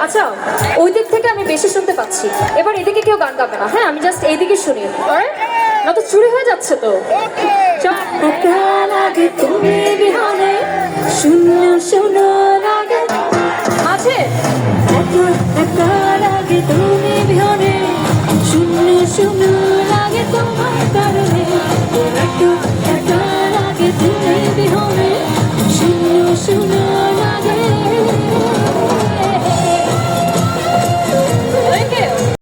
আচ্ছা ওই দিক থেকে আমি বেশি শুনতে পাচ্ছি। এবার এদিকে কেউ গান গাবে না হ্যাঁ? আমি জাস্ট এইদিকে শুনি। না চুরি হয়ে যাচ্ছে তো। মাঝে একা একা লাগে। তুমি বিহনে শূন্য শূন্য